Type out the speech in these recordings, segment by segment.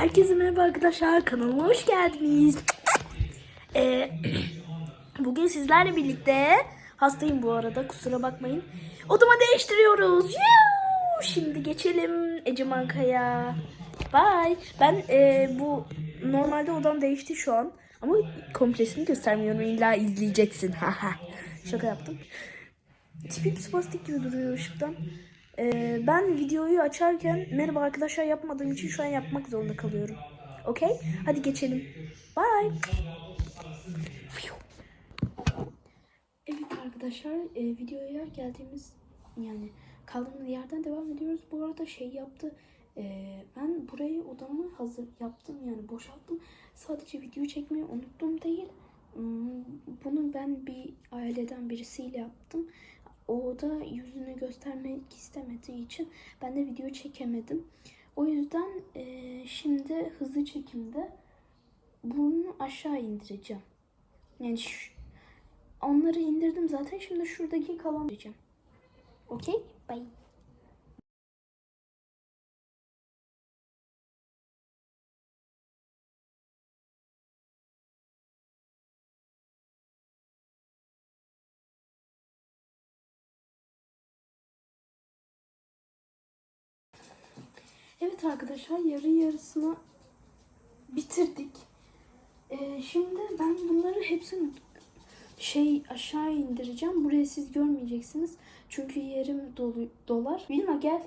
Herkese merhaba arkadaşlar kanalıma hoş geldiniz. Ee, bugün sizlerle birlikte hastayım bu arada kusura bakmayın. Odama değiştiriyoruz. Yuuu! Şimdi geçelim Ece Mankaya. Bye. Ben e, bu normalde odam değişti şu an. Ama komplesini göstermiyorum. İlla izleyeceksin. Şaka yaptım. Tipim spastik gibi duruyor ışıktan. Ee, ben videoyu açarken merhaba arkadaşlar yapmadığım için şu an yapmak zorunda kalıyorum. Okey? Hadi geçelim. Bye. Evet arkadaşlar e, videoya geldiğimiz yani kaldığımız yerden devam ediyoruz. Bu arada şey yaptı. e, ben burayı odamı hazır yaptım yani boşalttım. Sadece video çekmeyi unuttum değil. Hmm, Bunu ben bir aileden birisiyle yaptım. O da yüzünü göstermek istemediği için ben de video çekemedim. O yüzden eee, şimdi hızlı çekimde bunu aşağı indireceğim. Yani şu- onları indirdim zaten. Şimdi şuradaki kalan indireceğim. Okey? Bye. Evet arkadaşlar yarı yarısını bitirdik. Ee, şimdi ben bunları hepsini şey aşağı indireceğim. Buraya siz görmeyeceksiniz. Çünkü yerim dolu, dolar. Vilma gel.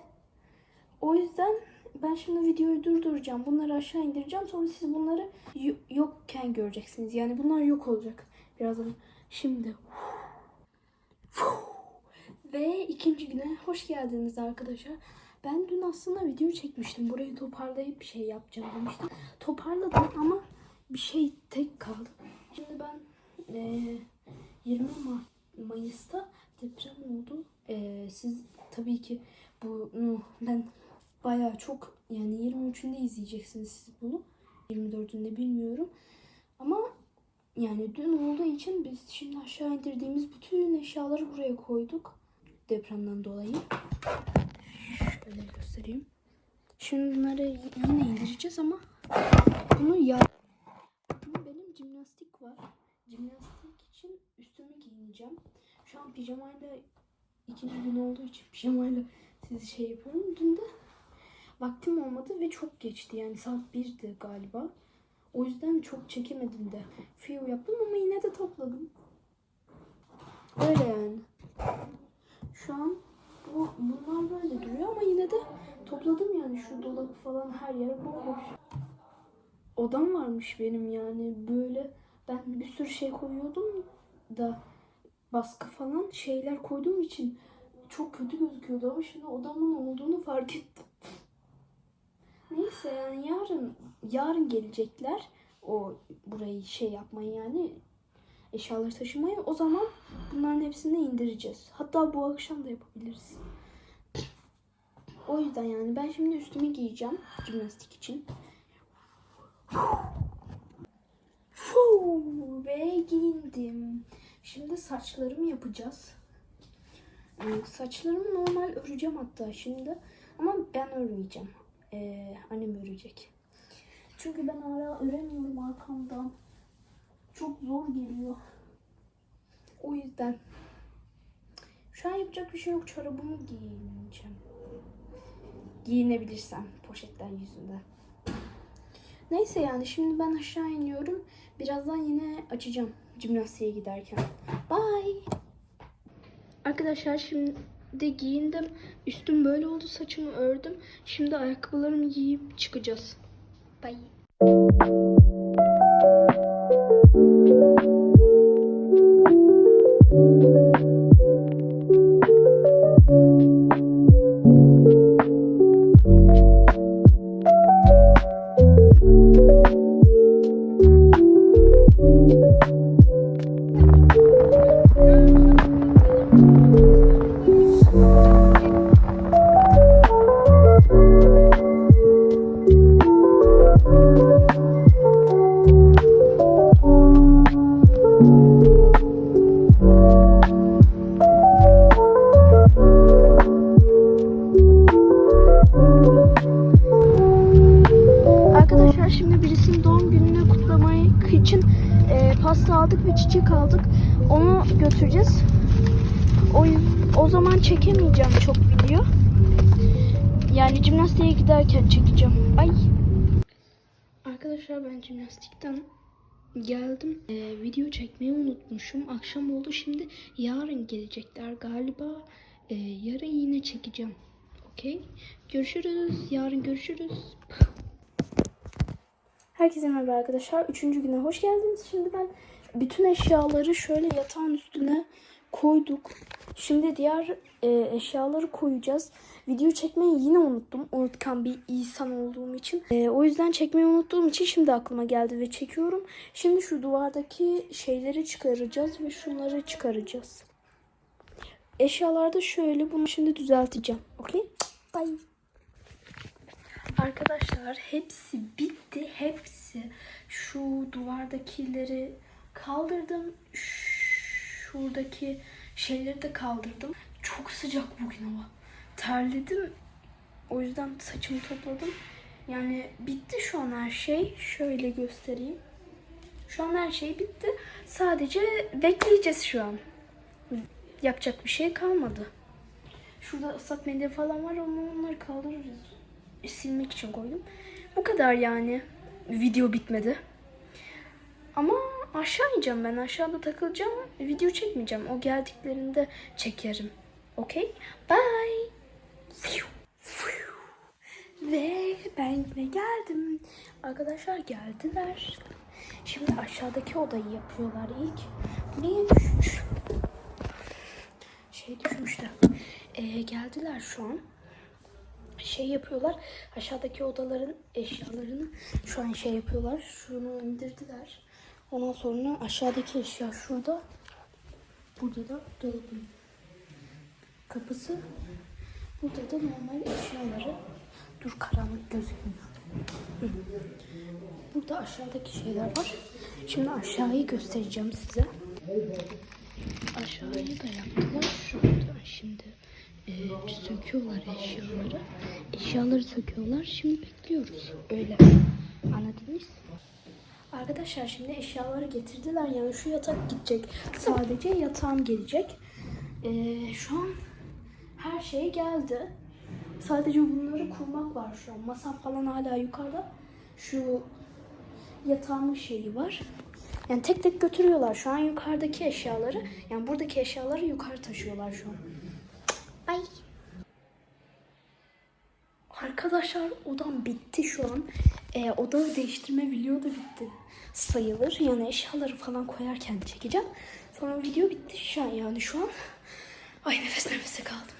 O yüzden ben şimdi videoyu durduracağım. Bunları aşağı indireceğim. Sonra siz bunları yo- yokken göreceksiniz. Yani bunlar yok olacak. Birazdan. Şimdi. Ve ikinci güne hoş geldiniz arkadaşlar. Ben dün aslında video çekmiştim. Burayı toparlayıp bir şey yapacağım demiştim. Toparladım ama bir şey tek kaldı. Şimdi ben eee, 20 Ma- Mayıs'ta deprem oldu. Eee, siz tabii ki bunu ben bayağı çok yani 23'ünde izleyeceksiniz siz bunu. 24'ünde bilmiyorum. Ama yani dün olduğu için biz şimdi aşağı indirdiğimiz bütün eşyaları buraya koyduk. Depremden dolayı. Şöyle göstereyim. Şimdi bunları yine indireceğiz ama bunu ya benim jimnastik var. Jimnastik için üstümü giyineceğim. Şu an pijamayla ikinci gün olduğu için pijamayla sizi şey yapıyorum. Dün de vaktim olmadı ve çok geçti. Yani saat 1'di galiba. O yüzden çok çekemedim de. Fiyo yaptım ama yine de topladım. Öyle yani. Şu an bu, bunlar böyle duruyor ama yine de dolap falan her yer bomboş. Odam varmış benim yani böyle ben bir sürü şey koyuyordum da baskı falan şeyler koyduğum için çok kötü gözüküyordu ama şimdi odamın olduğunu fark ettim. Neyse yani yarın yarın gelecekler o burayı şey yapmayı yani eşyaları taşımayı o zaman bunların hepsini indireceğiz. Hatta bu akşam da yapabiliriz. O yüzden yani ben şimdi üstümü giyeceğim jimnastik için. Fuu, ve giyindim. Şimdi saçlarımı yapacağız. Ee, saçlarımı normal öreceğim hatta şimdi. Ama ben örmeyeceğim. Ee, annem örecek. Çünkü ben hala öremiyorum arkamdan. Çok zor geliyor. O yüzden. Şu an yapacak bir şey yok. Çorabımı giyineceğim. Giyinebilirsem poşetler yüzünden. Neyse yani şimdi ben aşağı iniyorum. Birazdan yine açacağım jimnastiğe giderken. Bye. Arkadaşlar şimdi giyindim. Üstüm böyle oldu. Saçımı ördüm. Şimdi ayakkabılarımı giyip çıkacağız. Bye. Onu götüreceğiz. O, o zaman çekemeyeceğim çok video. Yani jimnastiğe giderken çekeceğim. Ay. Arkadaşlar ben jimnastikten geldim. E, video çekmeyi unutmuşum. Akşam oldu. Şimdi yarın gelecekler galiba. E, yarın yine çekeceğim. Okey. Görüşürüz. Yarın görüşürüz. Herkese merhaba arkadaşlar. Üçüncü güne hoş geldiniz. Şimdi ben bütün eşyaları şöyle yatağın üstüne koyduk. Şimdi diğer e, eşyaları koyacağız. Video çekmeyi yine unuttum. Unutkan bir insan olduğum için. E, o yüzden çekmeyi unuttuğum için şimdi aklıma geldi ve çekiyorum. Şimdi şu duvardaki şeyleri çıkaracağız ve şunları çıkaracağız. Eşyalarda şöyle bunu şimdi düzelteceğim. Okey? Bye. Arkadaşlar hepsi bitti. Hepsi. Şu duvardakileri kaldırdım. Şuradaki şeyleri de kaldırdım. Çok sıcak bugün hava. Terledim. O yüzden saçımı topladım. Yani bitti şu an her şey. Şöyle göstereyim. Şu an her şey bitti. Sadece bekleyeceğiz şu an. Yapacak bir şey kalmadı. Şurada ıslak mendil falan var ama onları kaldırırız. Silmek için koydum. Bu kadar yani. Video bitmedi. Ama aşağı ineceğim ben. Aşağıda takılacağım. Video çekmeyeceğim. O geldiklerinde çekerim. Okey? Bye. Ve ben yine geldim. Arkadaşlar geldiler. Şimdi aşağıdaki odayı yapıyorlar ilk. Niye düşmüş? Şey düşmüştü. Ee, geldiler şu an. Şey yapıyorlar. Aşağıdaki odaların eşyalarını şu an şey yapıyorlar. Şunu indirdiler. Ondan sonra aşağıdaki eşya şurada. Burada da dolabın kapısı. Burada da normal eşyaları. Dur karanlık gözükmüyor. Burada aşağıdaki şeyler var. Şimdi aşağıyı göstereceğim size. Aşağıyı da yaptılar. Şurada şimdi e, söküyorlar eşyaları. Eşyaları söküyorlar. Şimdi bekliyoruz. Öyle. Anladınız? Arkadaşlar şimdi eşyaları getirdiler. Yani şu yatak gidecek. Sadece yatağım gelecek. E, şu an her şey geldi. Sadece bunları kurmak var şu an. Masam falan hala yukarıda. Şu yatağımın şeyi var. Yani tek tek götürüyorlar şu an yukarıdaki eşyaları. Yani buradaki eşyaları yukarı taşıyorlar şu an. Bye. Arkadaşlar odam bitti şu an. Ee, oda değiştirme video da bitti. Sayılır. Yani eşyaları falan koyarken çekeceğim. Sonra video bitti şu an yani şu an. Ay nefes nefese kaldım.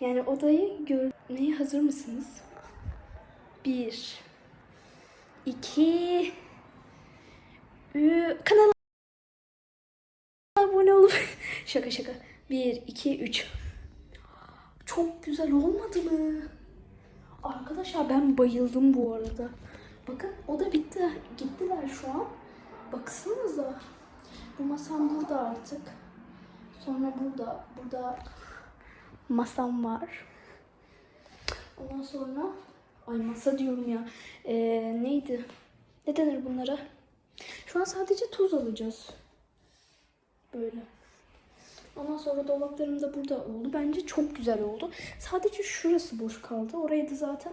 Yani odayı görmeye hazır mısınız? Bir. iki, Ü- Kanala abone olup şaka şaka. 1 2 3. Çok güzel olmadı mı? Arkadaşlar ben bayıldım bu arada. Bakın o da bitti. Gittiler şu an. Baksanıza. Bu masam burada artık. Sonra burada. Burada masam var. Ondan sonra ay masa diyorum ya. Ee, neydi? Ne denir bunlara? Şu an sadece tuz alacağız. Böyle. Ondan sonra dolaplarım da burada oldu. Bence çok güzel oldu. Sadece şurası boş kaldı. Oraya da zaten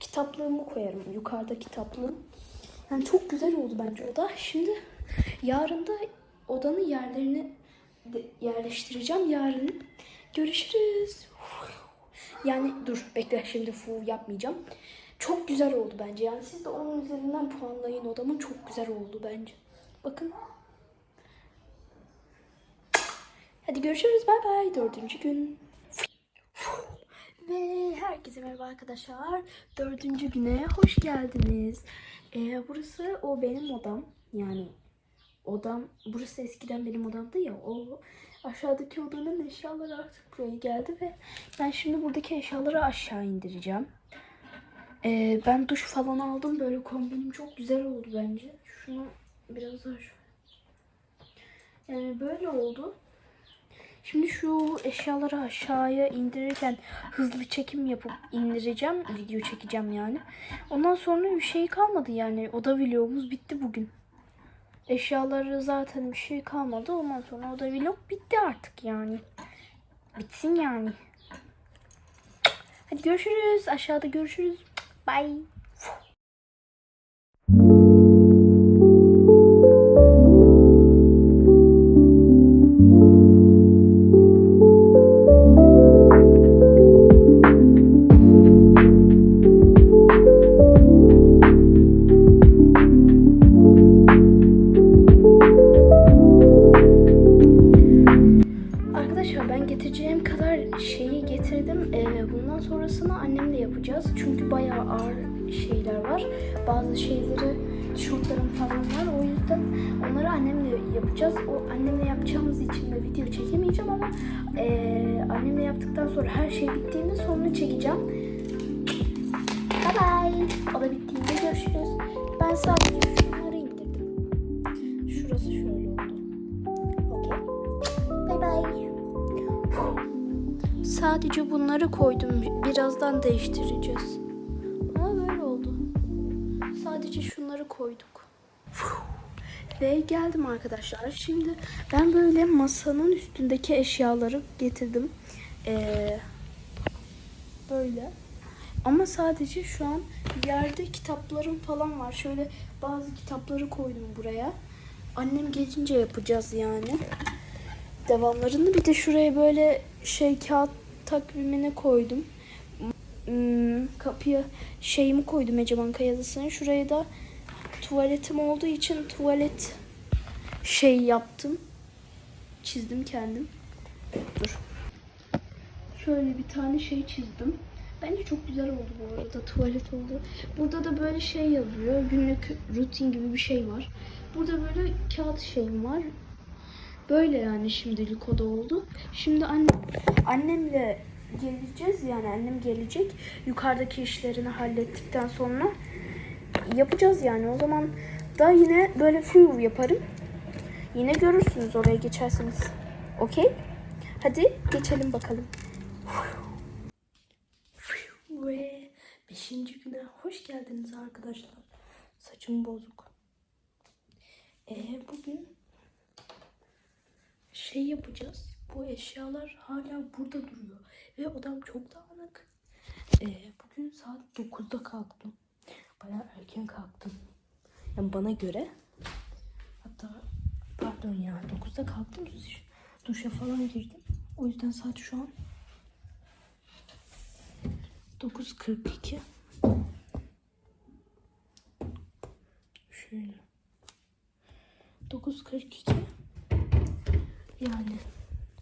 kitaplığımı koyarım. Yukarıda kitaplığım. Yani çok güzel oldu bence oda. Şimdi yarın da odanın yerlerini yerleştireceğim. Yarın görüşürüz. Yani dur bekle şimdi fu yapmayacağım. Çok güzel oldu bence. Yani siz de onun üzerinden puanlayın odama. Çok güzel oldu bence. Bakın. Hadi görüşürüz. Bay bay. Dördüncü gün. Ve herkese merhaba arkadaşlar. Dördüncü güne hoş geldiniz. Ee, burası o benim odam. Yani odam, burası eskiden benim odamdı ya. O aşağıdaki odanın eşyaları artık buraya geldi ve ben şimdi buradaki eşyaları aşağı indireceğim. Ee, ben duş falan aldım. Böyle kombinim çok güzel oldu bence. Şunu biraz daha şu. Yani böyle oldu. Şimdi şu eşyaları aşağıya indirirken hızlı çekim yapıp indireceğim. Video çekeceğim yani. Ondan sonra bir şey kalmadı yani. O da vlogumuz bitti bugün. Eşyaları zaten bir şey kalmadı. Ondan sonra o da vlog bitti artık yani. Bitsin yani. Hadi görüşürüz. Aşağıda görüşürüz. Bye. Tişörtlerim falan var. O yüzden onları annemle yapacağız. O annemle yapacağımız için de video çekemeyeceğim ama ee, annemle yaptıktan sonra her şey bittiğinde sonra çekeceğim. Bye bye. O da bittiğinde görüşürüz. Ben sadece şunları indirdim. Şurası şöyle oldu. Okey. Bye bye. Sadece bunları koydum. Birazdan değiştireceğiz. Koyduk. Ve geldim arkadaşlar. Şimdi ben böyle masanın üstündeki eşyaları getirdim. Ee, böyle. Ama sadece şu an yerde kitaplarım falan var. Şöyle bazı kitapları koydum buraya. Annem gelince yapacağız yani devamlarını. Bir de şuraya böyle şey kağıt takvimini koydum. Hmm, kapıya şeyimi koydum Ecebanka yazısını. Şuraya da tuvaletim olduğu için tuvalet şey yaptım. Çizdim kendim. Dur. Şöyle bir tane şey çizdim. Bence çok güzel oldu bu arada. Tuvalet oldu. Burada da böyle şey yazıyor. Günlük rutin gibi bir şey var. Burada böyle kağıt şeyim var. Böyle yani şimdilik o da oldu. Şimdi anne, annemle geleceğiz yani annem gelecek. Yukarıdaki işlerini hallettikten sonra yapacağız yani. O zaman da yine böyle full yaparım. Yine görürsünüz oraya geçersiniz. Okey? Hadi geçelim bakalım. Ve 5. güne hoş geldiniz arkadaşlar. Saçım bozuk. Ee, bugün şey yapacağız. Bu eşyalar hala burada duruyor. Ve odam çok dağınık. Ee, bugün saat 9'da kalktım. Bayağı erken kalktım. Yani bana göre. Hatta pardon ya 9'da kalktım. Duşa falan girdim. O yüzden saat şu an 9.42. Şöyle. 9.42. Yani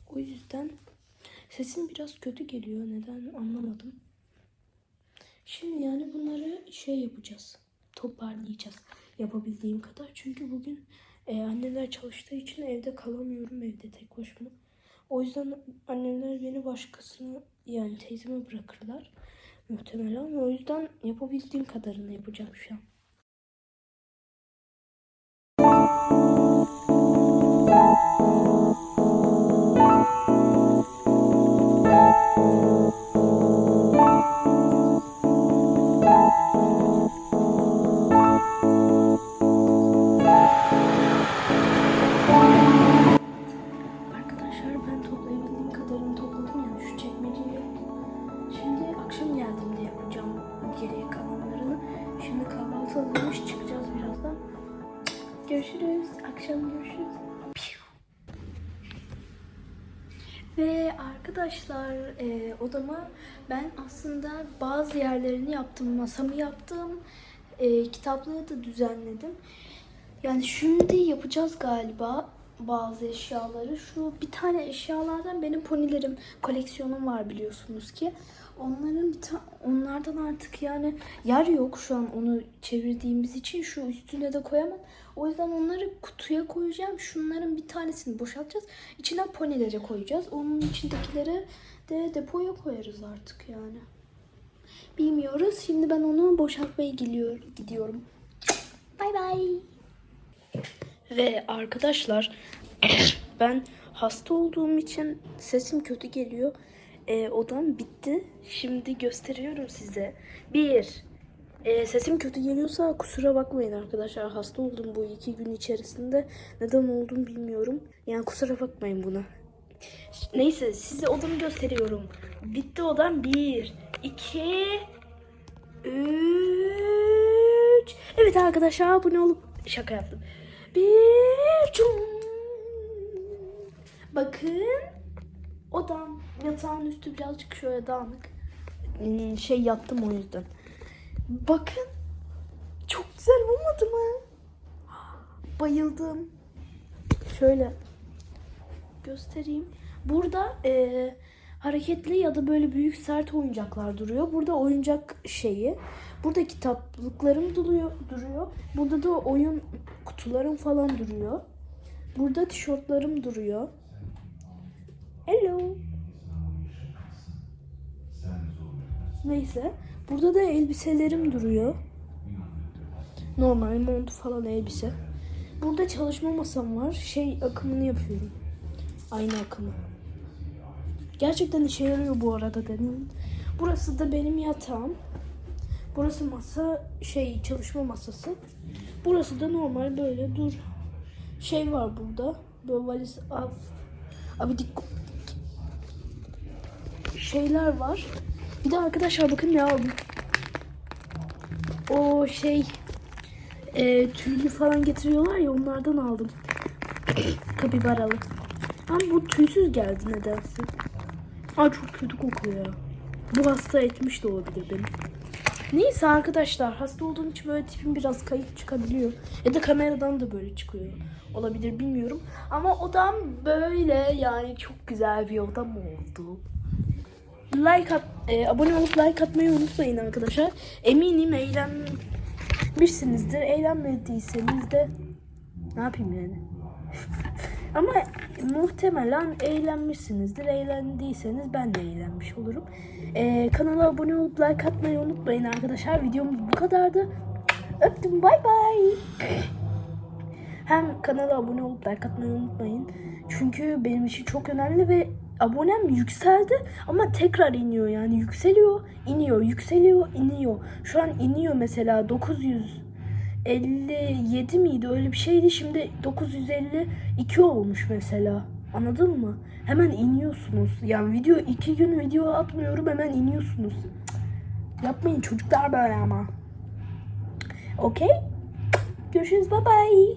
o yüzden sesim biraz kötü geliyor. Neden anlamadım. Şimdi yani bunları şey yapacağız. Toparlayacağız. Yapabildiğim kadar. Çünkü bugün e, anneler çalıştığı için evde kalamıyorum. Evde tek başıma. O yüzden annemler beni başkasına yani teyzeme bırakırlar. Muhtemelen. O yüzden yapabildiğim kadarını yapacağım şu an. Aslında bazı yerlerini yaptım. Masamı yaptım. E, kitaplığı da düzenledim. Yani şimdi yapacağız galiba bazı eşyaları. Şu bir tane eşyalardan benim ponilerim koleksiyonum var biliyorsunuz ki. Onların bir onlardan artık yani yer yok şu an onu çevirdiğimiz için şu üstüne de koyamam. O yüzden onları kutuya koyacağım. Şunların bir tanesini boşaltacağız. İçine ponileri koyacağız. Onun içindekileri de depoya koyarız artık yani. Bilmiyoruz. Şimdi ben onu boşaltmaya gidiyor, gidiyorum. Bay bay. Ve arkadaşlar ben hasta olduğum için sesim kötü geliyor. Ee, odam bitti. Şimdi gösteriyorum size. Bir. Ee, sesim kötü geliyorsa kusura bakmayın arkadaşlar. Hasta oldum bu iki gün içerisinde. Neden olduğunu bilmiyorum. Yani kusura bakmayın buna. Neyse size odamı gösteriyorum. Bitti odam. Bir, iki, üç. Evet arkadaşlar abone olup şaka yaptım. Bir, cum. Bakın odam yatağın üstü birazcık şöyle dağınık. Hmm, Şey yattım o yüzden. Bakın çok güzel olmadı mı? Bayıldım. Şöyle göstereyim. Burada eee, hareketli ya da böyle büyük sert oyuncaklar duruyor. Burada oyuncak şeyi. Burada kitaplıklarım duruyor. Burada da oyun kutularım falan duruyor. Burada tişörtlerim duruyor. Hello. Neyse. Burada da elbiselerim duruyor. Normal mont falan elbise. Burada çalışma masam var. Şey akımını yapıyorum. Aynı akımı. Gerçekten işe yarıyor bu arada dedim. Burası da benim yatağım. Burası masa şey çalışma masası. Burası da normal böyle dur. Şey var burada. Böyle valiz av. Abi dik şeyler var. Bir de arkadaşlar bakın ne aldım. O şey e, tüylü falan getiriyorlar ya onlardan aldım. Kapibaralı. Ama bu tüysüz geldi nedense. Aa çok kötü kokuyor. Bu hasta etmiş de olabilir beni. Neyse arkadaşlar hasta olduğum için böyle tipim biraz kayıp çıkabiliyor. Ya da kameradan da böyle çıkıyor. Olabilir bilmiyorum. Ama odam böyle yani çok güzel bir odam oldu. Like at, e, abone olup like atmayı unutmayın arkadaşlar. Eminim eğlenmişsinizdir. Eğlenmediyseniz de ne yapayım yani. Ama muhtemelen eğlenmişsinizdir. Eğlendiyseniz ben de eğlenmiş olurum. E, kanala abone olup like atmayı unutmayın arkadaşlar. Videomuz bu kadardı. Öptüm bay bay. Hem kanala abone olup like atmayı unutmayın. Çünkü benim için çok önemli ve abonem yükseldi ama tekrar iniyor yani yükseliyor, iniyor, yükseliyor, iniyor. Şu an iniyor mesela 957 miydi öyle bir şeydi şimdi 952 olmuş mesela. Anladın mı? Hemen iniyorsunuz. Yani video iki gün video atmıyorum hemen iniyorsunuz. Cık. Yapmayın çocuklar böyle ama. Okey? Görüşürüz. Bye bye.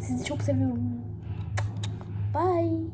Sizi çok seviyorum. Bye.